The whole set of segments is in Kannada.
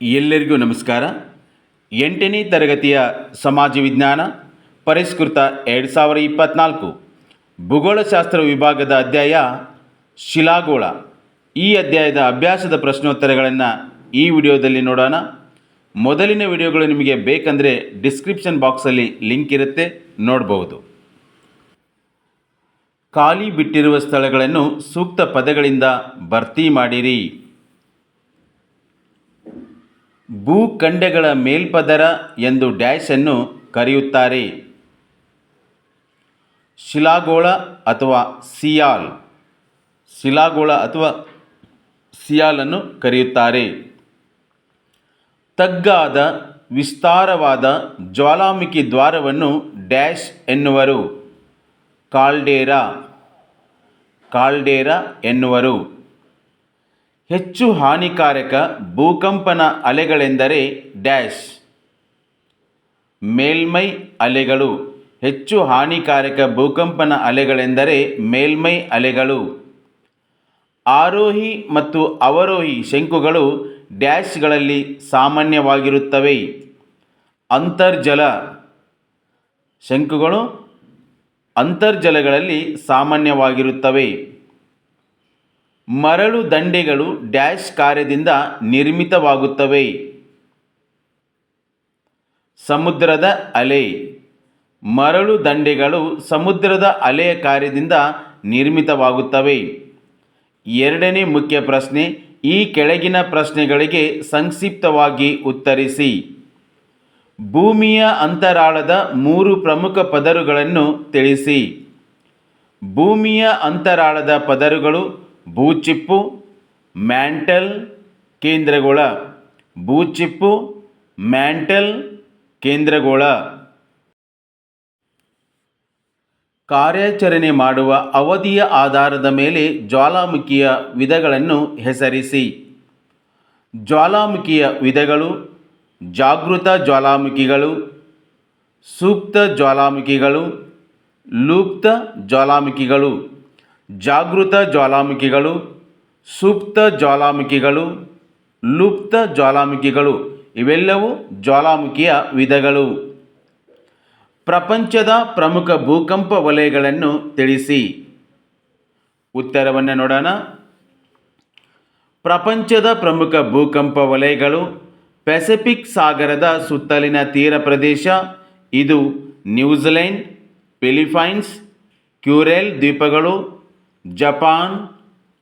ಎಲ್ಲರಿಗೂ ನಮಸ್ಕಾರ. ಎಂಟನೇ ತರಗತಿಯ ಸಮಾಜ ವಿಜ್ಞಾನ ಪರಿಷ್ಕೃತ ಎರಡು ಸಾವಿರ ಇಪ್ಪತ್ತ್ನಾಲ್ಕು ಭೂಗೋಳಶಾಸ್ತ್ರ ವಿಭಾಗದ ಅಧ್ಯಾಯ ಶಿಲಾಗೋಳ. ಈ ಅಧ್ಯಾಯದ ಅಭ್ಯಾಸದ ಪ್ರಶ್ನೋತ್ತರಗಳನ್ನು ಈ ವಿಡಿಯೋದಲ್ಲಿ ನೋಡೋಣ. ಮೊದಲಿನ ವಿಡಿಯೋಗಳು ನಿಮಗೆ ಬೇಕಂದರೆ ಡಿಸ್ಕ್ರಿಪ್ಷನ್ ಬಾಕ್ಸಲ್ಲಿ ಲಿಂಕ್ ಇರುತ್ತೆ ನೋಡಬಹುದು ಖಾಲಿ ಬಿಟ್ಟಿರುವ ಸ್ಥಳಗಳನ್ನು ಸೂಕ್ತ ಪದಗಳಿಂದ ಭರ್ತಿ ಮಾಡಿರಿ. ಭೂಖಂಡಗಳ ಮೇಲ್ಪದರ ಎಂದು ಡ್ಯಾಶನ್ನು ಕರೆಯುತ್ತಾರೆ. ಶಿಲಾಗೋಳ ಅಥವಾ ಸಿಯಾಲ್. ಶಿಲಾಗೋಳ ಅಥವಾ ಸಿಯಾಲನ್ನು ಕರೆಯುತ್ತಾರೆ. ತಗ್ಗಾದ, ವಿಸ್ತಾರವಾದ ಜ್ವಾಲಾಮುಖಿ ದ್ವಾರವನ್ನು ಡ್ಯಾಶ್ ಎನ್ನುವರು. ಕಾಲ್ಡೇರಾ. ಕಾಲ್ಡೇರಾ ಎನ್ನುವರು. ಹೆಚ್ಚು ಹಾನಿಕಾರಕ ಭೂಕಂಪನ ಅಲೆಗಳೆಂದರೆ ಡ್ಯಾಶ್. ಮೇಲ್ಮೈ ಅಲೆಗಳು. ಹೆಚ್ಚು ಹಾನಿಕಾರಕ ಭೂಕಂಪನ ಅಲೆಗಳೆಂದರೆ ಮೇಲ್ಮೈ ಅಲೆಗಳು. ಆರೋಹಿ ಮತ್ತು ಅವರೋಹಿ ಶಂಕುಗಳು ಡ್ಯಾಶ್ಗಳಲ್ಲಿ ಸಾಮಾನ್ಯವಾಗಿರುತ್ತವೆ. ಅಂತರ್ಜಲ ಶಂಕುಗಳು ಅಂತರ್ಜಲಗಳಲ್ಲಿ ಸಾಮಾನ್ಯವಾಗಿರುತ್ತವೆ. ಮರಳು ದಂಡೆಗಳು ಡ್ಯಾಶ್ ಕಾರ್ಯದಿಂದ ನಿರ್ಮಿತವಾಗುತ್ತವೆ. ಸಮುದ್ರದ ಅಲೆ. ಮರಳು ದಂಡೆಗಳು ಸಮುದ್ರದ ಅಲೆಯ ಕಾರ್ಯದಿಂದ ನಿರ್ಮಿತವಾಗುತ್ತವೆ. ಎರಡನೇ ಮುಖ್ಯ ಪ್ರಶ್ನೆ, ಈ ಕೆಳಗಿನ ಪ್ರಶ್ನೆಗಳಿಗೆ ಸಂಕ್ಷಿಪ್ತವಾಗಿ ಉತ್ತರಿಸಿ. ಭೂಮಿಯ ಅಂತರಾಳದ ಮೂರು ಪ್ರಮುಖ ಪದರುಗಳನ್ನು ತಿಳಿಸಿ. ಭೂಮಿಯ ಅಂತರಾಳದ ಪದರುಗಳು ಭೂಚಿಪ್ಪು, ಮ್ಯಾಂಟಲ್ ಕೇಂದ್ರಗಳ. ಭೂಚಿಪ್ಪು, ಮ್ಯಾಂಟಲ್ ಕೇಂದ್ರಗಳ. ಕಾರ್ಯಾಚರಣೆ ಮಾಡುವ ಅವಧಿಯ ಆಧಾರದ ಮೇಲೆ ಜ್ವಾಲಾಮುಖಿಯ ವಿಧಗಳನ್ನು ಹೆಸರಿಸಿ. ಜ್ವಾಲಾಮುಖಿಯ ವಿಧಗಳು ಜಾಗೃತ ಜ್ವಾಲಾಮುಖಿಗಳು, ಸೂಕ್ತ ಜ್ವಾಲಾಮುಖಿಗಳು, ಲೂಪ್ತ ಜ್ವಾಲಾಮುಖಿಗಳು. ಜಾಗೃತ ಜ್ವಾಲಾಮುಖಿಗಳು, ಸುಪ್ತ ಜ್ವಾಲಾಮುಖಿಗಳು, ಲುಪ್ತ ಜ್ವಾಲಾಮುಖಿಗಳು, ಇವೆಲ್ಲವೂ ಜ್ವಾಲಾಮುಖಿಯ ವಿಧಗಳು. ಪ್ರಪಂಚದ ಪ್ರಮುಖ ಭೂಕಂಪ ವಲಯಗಳನ್ನು ತಿಳಿಸಿ. ಉತ್ತರವನ್ನು ನೋಡೋಣ. ಪ್ರಪಂಚದ ಪ್ರಮುಖ ಭೂಕಂಪ ವಲಯಗಳು ಪೆಸಿಫಿಕ್ ಸಾಗರದ ಸುತ್ತಲಿನ ತೀರ ಪ್ರದೇಶ, ಇದು ನ್ಯೂಜಿಲೆಂಡ್ ಫಿಲಿಪೈನ್ಸ್ ಕ್ಯೂರೆಲ್ ದ್ವೀಪಗಳು ಜಪಾನ್,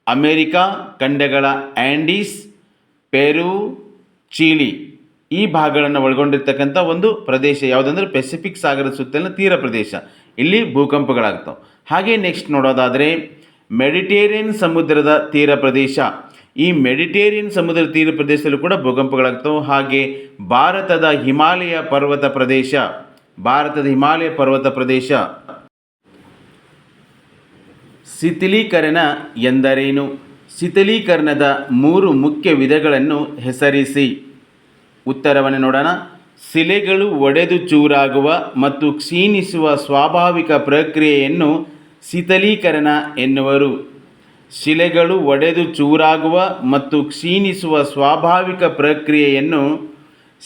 ಅಮೇರಿಕಾ, ಖಂಡಗಳ ಆ್ಯಂಡೀಸ್ ಪೆರು ಚೀಲಿ ಈ ಭಾಗಗಳನ್ನು ಒಳಗೊಂಡಿರ್ತಕ್ಕಂಥ ಒಂದು ಪ್ರದೇಶ ಯಾವುದಂದ್ರೆ ಪೆಸಿಫಿಕ್ ಸಾಗರದ ಸುತ್ತಲಿನ ತೀರ ಪ್ರದೇಶ. ಇಲ್ಲಿ ಭೂಕಂಪಗಳಾಗ್ತವೆ. ಹಾಗೆ ನೆಕ್ಸ್ಟ್ ನೋಡೋದಾದರೆ ಮೆಡಿಟೇರಿಯನ್ ಸಮುದ್ರದ ತೀರ ಪ್ರದೇಶ. ಈ ಮೆಡಿಟೇರಿಯನ್ ಸಮುದ್ರ ತೀರ ಪ್ರದೇಶದಲ್ಲೂ ಕೂಡ ಭೂಕಂಪಗಳಾಗ್ತವೆ. ಹಾಗೆ ಭಾರತದ ಹಿಮಾಲಯ ಪರ್ವತ ಪ್ರದೇಶ. ಭಾರತದ ಹಿಮಾಲಯ ಪರ್ವತ ಪ್ರದೇಶ. ಶಿಥಿಲೀಕರಣ ಎಂದರೇನು? ಶಿಥಿಲೀಕರಣದ ಮೂರು ಮುಖ್ಯ ವಿಧಗಳನ್ನು ಹೆಸರಿಸಿ. ಉತ್ತರವನ್ನು ನೋಡೋಣ. ಶಿಲೆಗಳು ಒಡೆದು ಚೂರಾಗುವ ಮತ್ತು ಕ್ಷೀಣಿಸುವ ಸ್ವಾಭಾವಿಕ ಪ್ರಕ್ರಿಯೆಯನ್ನು ಶಿಥಲೀಕರಣ ಎನ್ನುವರು. ಶಿಲೆಗಳು ಒಡೆದು ಚೂರಾಗುವ ಮತ್ತು ಕ್ಷೀಣಿಸುವ ಸ್ವಾಭಾವಿಕ ಪ್ರಕ್ರಿಯೆಯನ್ನು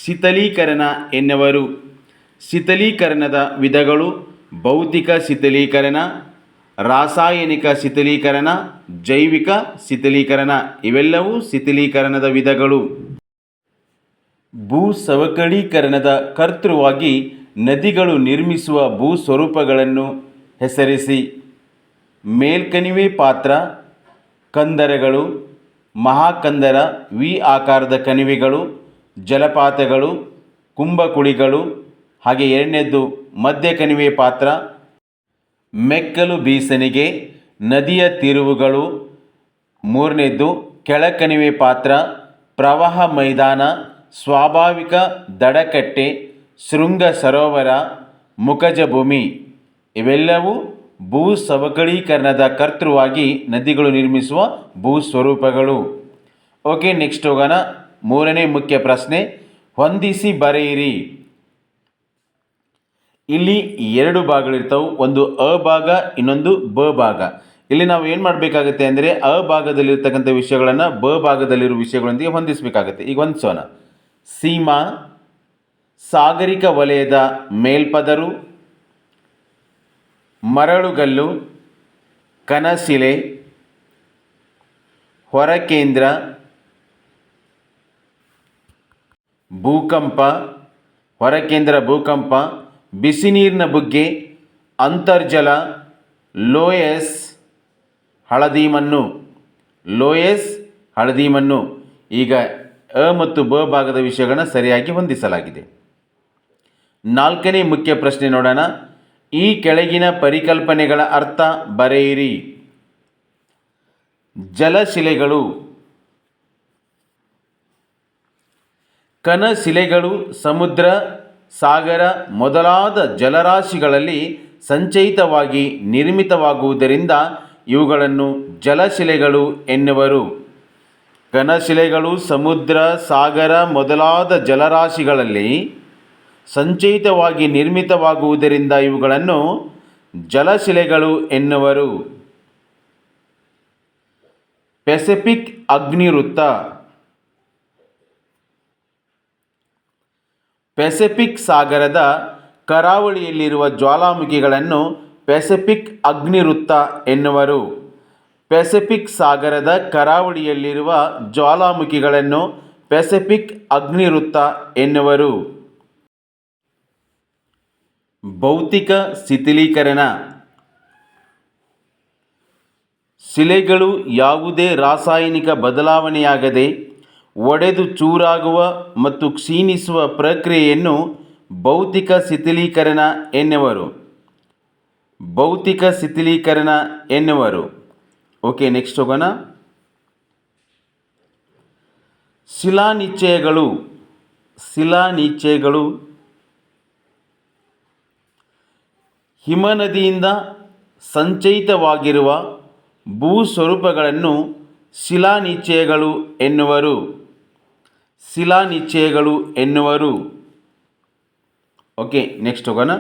ಶಿಥಲೀಕರಣ ಎನ್ನುವರು. ಶಿಥಲೀಕರಣದ ವಿಧಗಳು ಭೌತಿಕ ಶಿಥಲೀಕರಣ ರಾಸಾಯನಿಕ ಶಿಥಿಲೀಕರಣ, ಜೈವಿಕ ಶಿಥಿಲೀಕರಣ ಇವೆಲ್ಲವೂ ಶಿಥಿಲೀಕರಣದ ವಿಧಗಳು. ಭೂ ಸವಕಳೀಕರಣದ ಕರ್ತೃವಾಗಿ ನದಿಗಳು ನಿರ್ಮಿಸುವ ಭೂ ಸ್ವರೂಪಗಳನ್ನು ಹೆಸರಿಸಿ. ಮೇಲ್ಕಣಿವೆ ಪಾತ್ರ, ಕಂದರಗಳು, ಮಹಾಕಂದರ ವಿ ಆಕಾರದ ಕಣಿವೆಗಳು, ಜಲಪಾತಗಳು, ಕುಂಭಕುಳಿಗಳು, ಹಾಗೆ ಎರಡನೇದ್ದು ಮಧ್ಯ ಕಣಿವೆ ಪಾತ್ರ ಮೆಕ್ಕಲು ಬೀಸನಿಗೆ ನದಿಯ ತಿರುವುಗಳು. ಮೂರನೇದ್ದು ಕೆಳಕಣಿವೆ ಪಾತ್ರ, ಪ್ರವಾಹ ಮೈದಾನ, ಸ್ವಾಭಾವಿಕ ದಡಕಟ್ಟೆ, ಶೃಂಗ ಸರೋವರ, ಮುಖಜ ಭೂಮಿ. ಇವೆಲ್ಲವೂ ಭೂ ಸವಕಳೀಕರಣದ ಕರ್ತೃವಾಗಿ ನದಿಗಳು ನಿರ್ಮಿಸುವ ಭೂ ಸ್ವರೂಪಗಳು. ಓಕೆ, ನೆಕ್ಸ್ಟ್ ಹೋಗೋಣ. ಮೂರನೇ ಮುಖ್ಯ ಪ್ರಶ್ನೆ, ಹೊಂದಿಸಿ ಬರೆಯಿರಿ. ಇಲ್ಲಿ ಎರಡು ಭಾಗಗಳಿರ್ತವೆ. ಒಂದು ಅ ಭಾಗ, ಇನ್ನೊಂದು ಬ ಭಾಗ. ಇಲ್ಲಿ ನಾವು ಏನು ಮಾಡಬೇಕಾಗುತ್ತೆ ಅಂದರೆ ಅ ಭಾಗದಲ್ಲಿರ್ತಕ್ಕಂಥ ವಿಷಯಗಳನ್ನು ಬ ಭಾಗದಲ್ಲಿರುವ ವಿಷಯಗಳೊಂದಿಗೆ ಹೊಂದಿಸಬೇಕಾಗುತ್ತೆ. ಈಗ ಸೋನ. ಸೀಮಾ, ಸಾಗರಿಕ ವಲಯದ ಮೇಲ್ಪದರು, ಮರಳುಗಲ್ಲು, ಕನಸಿಲೆ, ಹೊರಕೇಂದ್ರ, ಭೂಕಂಪ ಹೊರಕೇಂದ್ರ ಭೂಕಂಪ ಬಿಸಿನೀರಿನ ಬುಗ್ಗೆ, ಅಂತರ್ಜಲ, ಲೋಯಸ್ ಹಳದಿ ಮಣ್ಣು ಲೋಯಸ್ ಹಳದಿ ಮಣ್ಣು ಈಗ ಅ ಮತ್ತು ಬ ಭಾಗದ ವಿಷಯಗಳನ್ನ ಸರಿಯಾಗಿ ಹೊಂದಿಸಲಾಗಿದೆ. ನಾಲ್ಕನೇ ಮುಖ್ಯ ಪ್ರಶ್ನೆ ನೋಡೋಣ. ಈ ಕೆಳಗಿನ ಪರಿಕಲ್ಪನೆಗಳ ಅರ್ಥ ಬರೆಯಿರಿ. ಜಲಶಿಲೆಗಳು. ಕನಶಿಲೆಗಳು ಸಮುದ್ರ ಸಾಗರ ಮೊದಲಾದ ಜಲರಾಶಿಗಳಲ್ಲಿ ಸಂಚಯಿತವಾಗಿ ನಿರ್ಮಿತವಾಗುವುದರಿಂದ ಇವುಗಳನ್ನು ಜಲಶಿಲೆಗಳು ಎನ್ನುವರು. ಘನಶಿಲೆಗಳು ಸಮುದ್ರ, ಸಾಗರ ಮೊದಲಾದ ಜಲರಾಶಿಗಳಲ್ಲಿ ಸಂಚಯಿತವಾಗಿ ನಿರ್ಮಿತವಾಗುವುದರಿಂದ ಇವುಗಳನ್ನು ಜಲಶಿಲೆಗಳು ಎನ್ನುವರು. ಪೆಸಿಫಿಕ್ ಅಗ್ನಿವೃತ್ತ. ಪೆಸಿಫಿಕ್ ಸಾಗರದ ಕರಾವಳಿಯಲ್ಲಿರುವ ಜ್ವಾಲಾಮುಖಿಗಳನ್ನು ಪೆಸಿಫಿಕ್ ಅಗ್ನಿವೃತ್ತ ಎನ್ನುವರು. ಪೆಸಿಫಿಕ್ ಸಾಗರದ ಕರಾವಳಿಯಲ್ಲಿರುವ ಜ್ವಾಲಾಮುಖಿಗಳನ್ನು ಪೆಸಿಫಿಕ್ ಅಗ್ನಿವೃತ್ತ ಎನ್ನುವರು. ಭೌತಿಕ ಶಿಥಿಲೀಕರಣ. ಶಿಲೆಗಳು ಯಾವುದೇ ರಾಸಾಯನಿಕ ಬದಲಾವಣೆಯಾಗದೆ ಒಡೆದು ಚೂರಾಗುವ ಮತ್ತು ಕ್ಷೀಣಿಸುವ ಪ್ರಕ್ರಿಯೆಯನ್ನು ಭೌತಿಕ ಶಿಥಿಲೀಕರಣ ಎನ್ನುವರು. ಭೌತಿಕ ಶಿಥಿಲೀಕರಣ ಎನ್ನುವರು. ಓಕೆ ನೆಕ್ಸ್ಟ್ ಹೋಗೋಣ. ಶಿಲಾನಿಶ್ಚಯಗಳು ಶಿಲಾನಿಶ್ಚಯಗಳು ಹಿಮನದಿಯಿಂದ ಸಂಚಯಿತವಾಗಿರುವ ಭೂಸ್ವರೂಪಗಳನ್ನು ಶಿಲಾನಿಶ್ಚಯಗಳು ಎನ್ನುವರು. ಶಿಲಾನಿಶ್ಚಯಗಳು ಎನ್ನುವರು. ಓಕೆ ನೆಕ್ಸ್ಟ್ ಹೋಗೋಣ.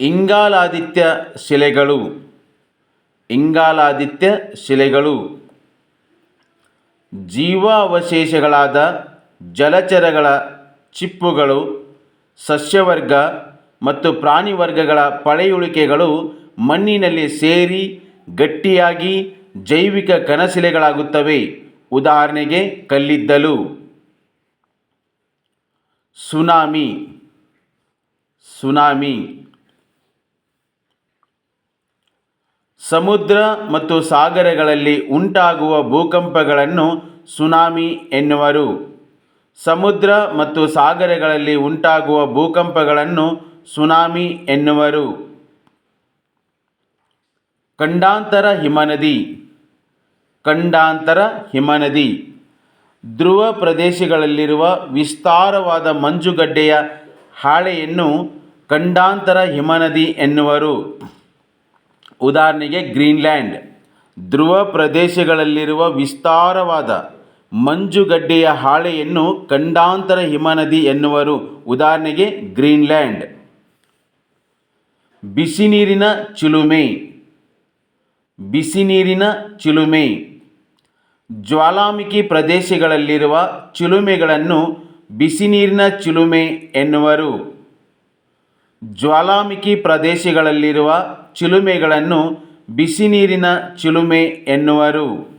ಇಂಗಾಲಾದಿತ್ಯ ಶಿಲೆಗಳು. ಇಂಗಾಲಾದಿತ್ಯ ಶಿಲೆಗಳು. ಜೀವಾವಶೇಷಗಳಾದ ಜಲಚರಗಳ ಚಿಪ್ಪುಗಳು, ಸಸ್ಯವರ್ಗ ಮತ್ತು ಪ್ರಾಣಿ ವರ್ಗಗಳ ಪಳೆಯುಳಿಕೆಗಳು ಮಣ್ಣಿನಲ್ಲಿ ಸೇರಿ ಗಟ್ಟಿಯಾಗಿ ಜೈವಿಕ ಕನಸಿಲೆಗಳಾಗುತ್ತವೆ ಉದಾಹರಣೆಗೆ ಕಲ್ಲಿದ್ದಲು. ಸುನಾಮಿ. ಸುನಾಮಿ. ಸಮುದ್ರ ಮತ್ತು ಸಾಗರಗಳಲ್ಲಿ ಉಂಟಾಗುವ ಭೂಕಂಪಗಳನ್ನು ಸುನಾಮಿ ಎನ್ನುವರು. ಸಮುದ್ರ ಮತ್ತು ಸಾಗರಗಳಲ್ಲಿ ಉಂಟಾಗುವ ಭೂಕಂಪಗಳನ್ನು ಸುನಾಮಿ ಎನ್ನುವರು. ಖಂಡಾಂತರ ಹಿಮನದಿ ಖಂಡಾಂತರ ಹಿಮನದಿ. ಧ್ರುವ ಪ್ರದೇಶಗಳಲ್ಲಿರುವ ವಿಸ್ತಾರವಾದ ಮಂಜುಗಡ್ಡೆಯ ಹಾಳೆಯನ್ನು ಖಂಡಾಂತರ ಹಿಮನದಿ ಎನ್ನುವರು. ಉದಾಹರಣೆಗೆ ಗ್ರೀನ್ಲ್ಯಾಂಡ್. ಧ್ರುವ ಪ್ರದೇಶಗಳಲ್ಲಿರುವ ವಿಸ್ತಾರವಾದ ಮಂಜುಗಡ್ಡೆಯ ಹಾಳೆಯನ್ನು ಖಂಡಾಂತರ ಹಿಮನದಿ ಎನ್ನುವರು. ಉದಾಹರಣೆಗೆ ಗ್ರೀನ್ಲ್ಯಾಂಡ್. ಬಿಸಿನೀರಿನ ಚಿಲುಮೆ. ಬಿಸಿನೀರಿನ ಚಿಲುಮೆ. ಜ್ವಾಲಾಮುಖಿ ಪ್ರದೇಶಗಳಲ್ಲಿರುವ ಚಿಲುಮೆಗಳನ್ನು ಬಿಸಿನೀರಿನ ಚಿಲುಮೆ ಎನ್ನುವರು. ಜ್ವಾಲಾಮುಖಿ ಪ್ರದೇಶಗಳಲ್ಲಿರುವ ಚಿಲುಮೆಗಳನ್ನು ಬಿಸಿನೀರಿನ ಚಿಲುಮೆ ಎನ್ನುವರು.